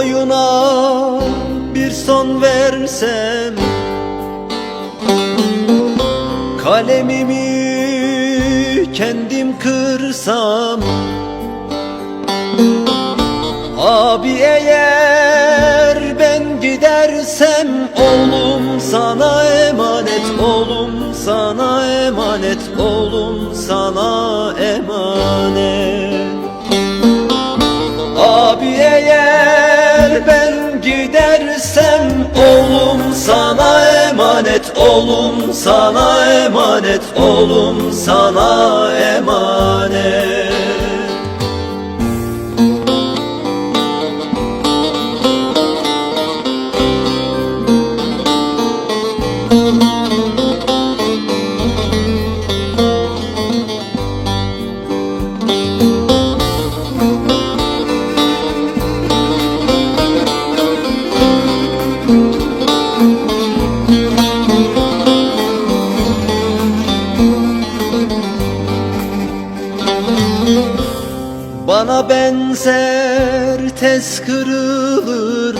oyuna bir son versem. Kalemimi kendim kırsam. Abi eğer ben gidersem Oğlum sana emanet Oğlum sana emanet Oğlum sana emanet eğer ben gidersem Oğlum sana emanet Oğlum sana emanet Oğlum sana Bana benzer tez kırılır.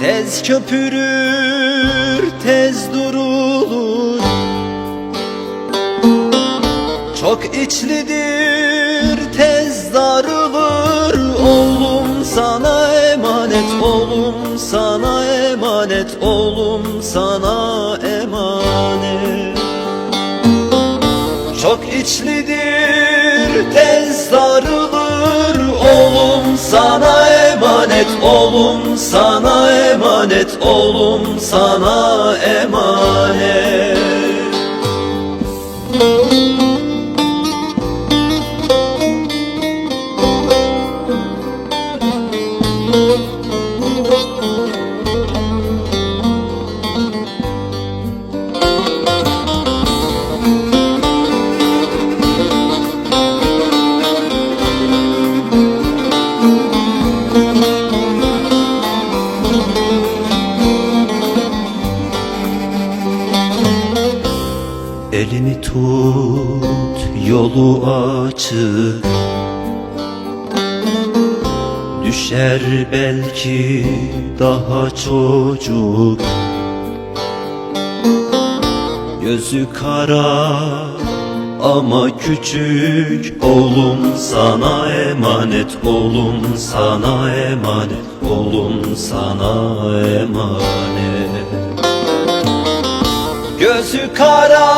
Tez köpürür, tez durulur. Çok içlidir, tez darılır. Oğlum sana emanet, oğlum sana emanet Oğlum sana emanet. Çok içlidir tez darılır Oğlum sana emanet Oğlum sana emanet Oğlum sana emanet Elini tut yolu açık. Düşer belki daha çocuk. Gözü kara ama küçük Oğlum sana emanet Oğlum sana emanet Oğlum sana emanet Gözü kara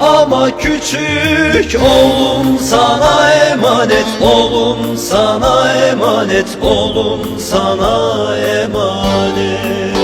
ama küçük Oğlum sana emanet Oğlum sana emanet Oğlum sana emanet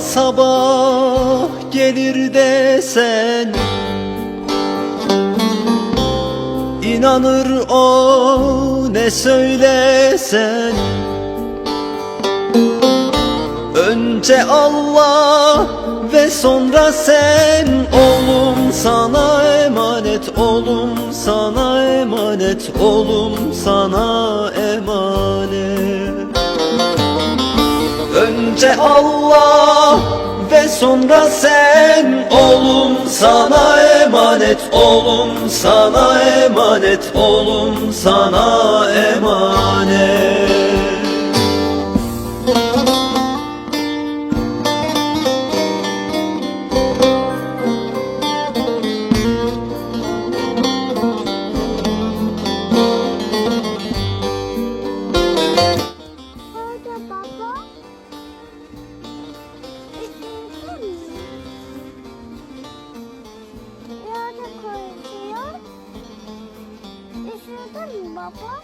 sabah gelir desen İnanır o ne söylesen. Önce Allah ve sonra sen Oğlum sana emanet Oğlum sana emanet Oğlum sana emanet. Önce Allah ve sonra sen Oğlum sana emanet Oğlum sana emanet Oğlum sana emanet Burada mı baba?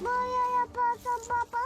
Boya yaparsan baba